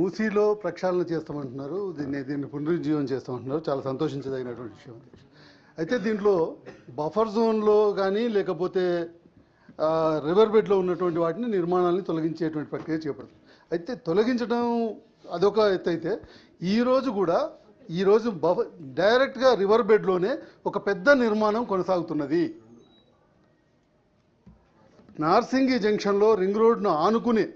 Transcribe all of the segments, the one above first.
మూసీలో ప్రక్షాళన చేస్తామంటున్నారు. దీన్ని దీన్ని పునరుజ్జీవం చేస్తామంటున్నారు. చాలా సంతోషించదగినటువంటి విషయం అయితే దీంట్లో బఫర్ జోన్లో కానీ లేకపోతే రివర్ బెడ్లో ఉన్నటువంటి వాటిని నిర్మాణాలని తొలగించేటువంటి ప్రక్రియ చేపడుతుంది. అయితే తొలగించడం అదొక ఎత్తు అయితే ఈరోజు కూడా ఈరోజు బఫ డైరెక్ట్గా రివర్ బెడ్లోనే ఒక పెద్ద నిర్మాణం కొనసాగుతున్నది. నార్సింగి జంక్షన్లో రింగ్ రోడ్ను ఆనుకునే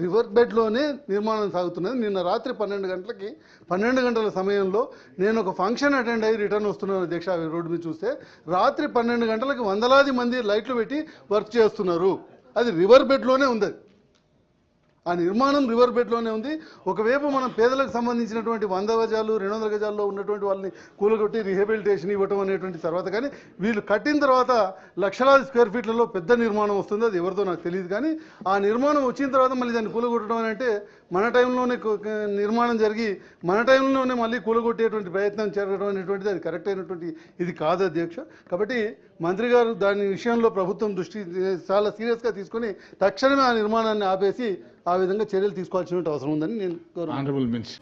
రివర్ బెడ్లోనే నిర్మాణం సాగుతున్నది. నిన్న రాత్రి పన్నెండు గంటలకి పన్నెండు గంటల సమయంలో నేను ఒక ఫంక్షన్ అటెండ్ అయ్యి రిటర్న్ వస్తున్నాను దీక్ష రోడ్డు మీద చూస్తే. రాత్రి పన్నెండు గంటలకి వందలాది మంది లైట్లు పెట్టి వర్క్ చేస్తున్నారు. అది రివర్ బెడ్లోనే ఉంది. ఆ నిర్మాణం రివర్ బెడ్లోనే ఉంది. ఒకవైపు మనం పేదలకు సంబంధించినటువంటి వంద గజాలు రెండు వందల గజాల్లో ఉన్నటువంటి వాళ్ళని కూలగొట్టి రిహబిలిటేషన్ ఇవ్వటం అనేటువంటి తర్వాత కానీ వీళ్ళు కట్టిన తర్వాత లక్షలాది స్క్వేర్ ఫీట్లలో పెద్ద నిర్మాణం వస్తుంది. అది ఎవరితో నాకు తెలియదు కానీ ఆ నిర్మాణం వచ్చిన తర్వాత మళ్ళీ దాన్ని కూలగొట్టడం అని అంటే మన టైంలోనే నిర్మాణం జరిగి మన టైంలోనే మళ్ళీ కూలగొట్టేటువంటి ప్రయత్నం జరగడం అనేటువంటిది అది కరెక్ట్ అయినటువంటి ఇది కాదు అధ్యక్ష. కాబట్టి మంత్రి గారు దాని విషయంలో ప్రభుత్వం దృష్టి చాలా సీరియస్గా తీసుకొని తక్షణమే ఆ నిర్మాణాన్ని ఆపేసి ఆ విధంగా చర్యలు తీసుకోవాల్సిన అవసరం ఉందని నేను ఆనరబుల్ Honorable